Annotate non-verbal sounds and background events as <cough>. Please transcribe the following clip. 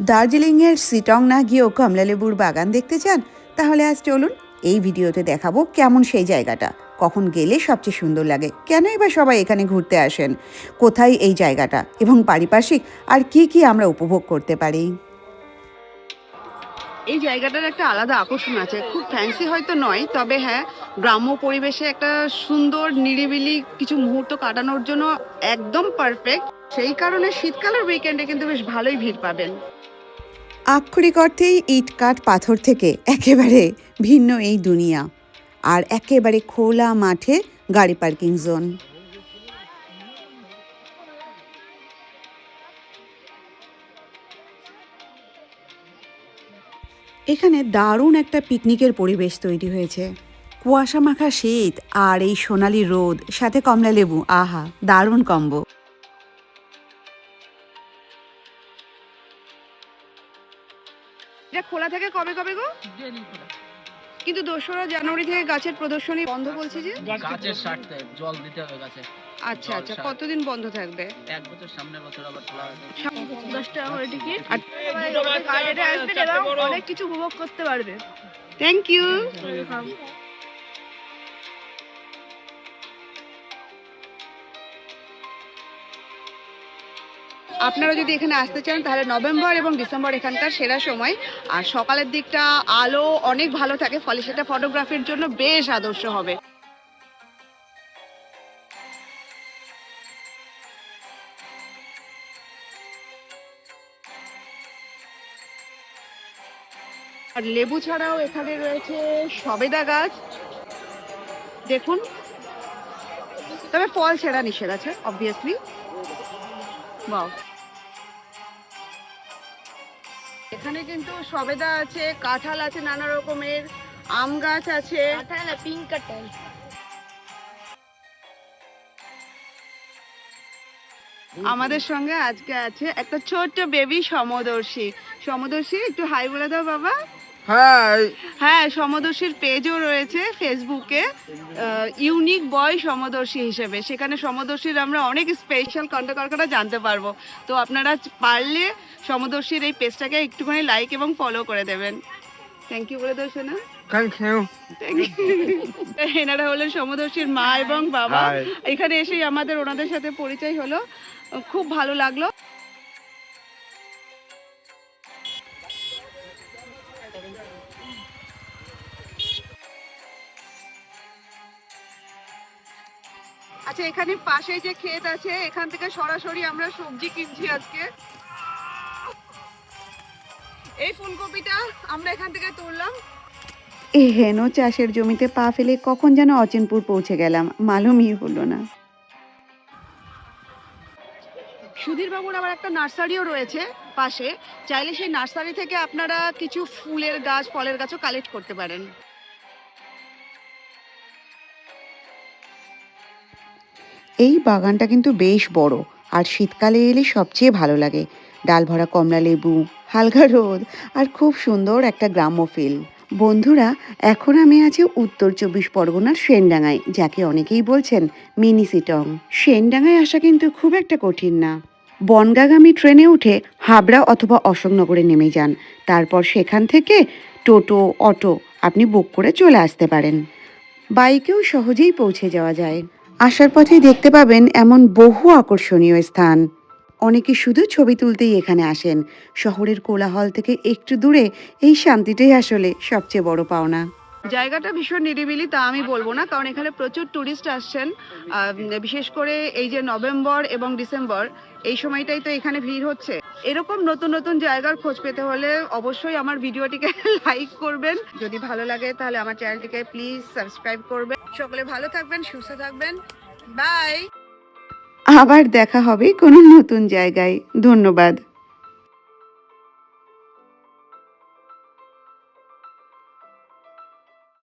দার্জিলিংয়ের সিটং না গিয়েও কমলালেবুর বাগান দেখতে চান? তাহলে আজ চলুন এই ভিডিওতে দেখাবো কেমন সেই জায়গাটা। কখন গেলে সবচেয়ে সুন্দর লাগে? কেন এবার সবাই এখানে ঘুরতে আসেন? কোথায় এই জায়গাটা? এবং পারিপার্শ্বিক আর কি কি আমরা উপভোগ করতে পারি? এই জায়গাটার একটা আলাদা আকর্ষণ আছে। খুব ফ্যান্সি হয়তো নয়, তবে হ্যাঁ গ্রাম্য পরিবেশে একটা সুন্দর, নিরিবিলি কিছু মুহূর্ত কাটানোর জন্য একদম পারফেক্ট সেই কারণে শীতকালের উইকেন্ডে কিন্তু বেশ ভালোই ভিড় পাবেন। আক্ষরিক অর্থেই ইট কাঠ পাথর থেকে একেবারে ভিন্ন এই দুনিয়া। আর একেবারে খোলা মাঠে গাড়ি পার্কিং জোন। এখানে দারুণ একটা পিকনিকের পরিবেশ তৈরি হয়েছে। কুয়াশা মাখা শীত আর এই সোনালি রোদ সাথে কমলা লেবু আহা দারুণ কম্বো। এটা খোলা থেকে কবে কবে গো? কিন্তু দোসরা জানুয়ারি থেকে গাছের প্রদর্শনী বন্ধ বলছে যে? গাছের স্বার্থে জল দিতে হবে গাছে। আচ্ছা আচ্ছা কতদিন বন্ধ থাকবে? এক বছর সামনের বছর আবার খোলা হবে। দশ টাকা করে টিকিট আর গাড়িতে আসবেন এবং অনেক কিছু উপভোগ করতে পারবে। থ্যাংক ইউ আপনারা যদি এখানে আসতে চান, তাহলে নভেম্বর এবং ডিসেম্বর এখানকার সেরা সময়। আর সকালের দিকটা আলো অনেক ভালো থাকে, ফলে সেটা ফটোগ্রাফির জন্য বেশ আদর্শ হবে। আর লেবু ছাড়াও এখানে রয়েছে সবেদা গাছ। দেখুন। তবে ফল ছেঁড়া নিষেধ আছে অবভিয়াসলি বাও এখানে কিন্তু সবেদা আছে কাঁঠাল আছে নানা রকমের আম গাছ আছে। পিঙ্ক আমাদের সঙ্গে আজকে আছে একটা ছোট্ট বেবি সমদর্শী। সমদর্শী একটু হাই বলে দাও বাবা। হাই হ্যাঁ সমদর্শীর পেজও রয়েছে ফেসবুকে ইউনিক বয় সমদর্শী হিসেবে। সেখানে সমদর্শীর আমরা অনেক স্পেশাল কন্ট্যাক্ট জানতে পারব। তো আপনারা পারলে সমদর্শীর এই পেজটাকে একটুখানি লাইক এবং ফলো করে দেবেন। থ্যাংক ইউ বলে থ্যাংক ইউ এনারা হলেন সমদর্শীর মা এবং বাবা। এখানে এসেই আমাদের ওনাদের সাথে পরিচয় হলো। খুব ভালো লাগল। আচ্ছা এখানে পাশে যে ক্ষেত আছে এখান থেকে সরাসরি আমরা সবজি কিনছি আজকে। এই ফুলকপিটা আমরা এখান থেকে তুললাম। এ হেন চাষের জমিতে পা ফেলে কখন যেন অচিনপুর পৌঁছে গেলাম মালুমই হলো না। সুধীর বাবুর আবার একটা নার্সারিও রয়েছে পাশে। চাইলে সেই নার্সারি থেকে আপনারা কিছু ফুলের গাছ ফলের গাছও কালেক্ট করতে পারেন। এই বাগানটা কিন্তু বেশ বড়, আর শীতকালে এলে সবচেয়ে ভালো লাগে। ডাল ভরা কমলা লেবু, হালকা রোদ, আর খুব সুন্দর একটা গ্রাম্য ফিল বন্ধুরা, এখন আমি আছি উত্তর চব্বিশ পরগনার সেনডাঙ্গায় যাকে অনেকেই বলছেন মিনি সিটং। সেনডাঙ্গায় আসা কিন্তু খুব একটা কঠিন না। বনগাগামী ট্রেনে উঠে হাবড়া অথবা অশোকনগরে নেমে যান। তারপর সেখান থেকে টোটো, অটো আপনি বুক করে চলে আসতে পারেন। বাইকেও সহজেই পৌঁছে যাওয়া যায়। আসার পথে দেখতে পাবেন এমন বহু আকর্ষণীয় স্থান। অনেকে শুধু ছবি তুলতেই এখানে আসেন। শহরের কোলাহল থেকে একটু দূরে এই শান্তিটাই আসলে সবচেয়ে বড় পাওনা। জায়গাটা ভীষণ নিরিবিলি, তা আমি বলব না, কারণ এখানে প্রচুর টুরিস্ট আসছেন। বিশেষ করে এই যে নভেম্বর এবং ডিসেম্বর, এই সময়টাই তো এখানে ভিড় হচ্ছে। এরকম নতুন নতুন জায়গার খোঁজ পেতে হলে অবশ্যই আমার ভিডিওটিকে <laughs> লাইক করবেন। যদি ভালো লাগে তাহলে আমার চ্যানেলটিকে প্লিজ সাবস্ক্রাইব করবেন। সকলে ভালো থাকবেন, সুস্থ থাকবেন। বাই! আবার দেখা হবে কোনো নতুন জায়গায়। ধন্যবাদ।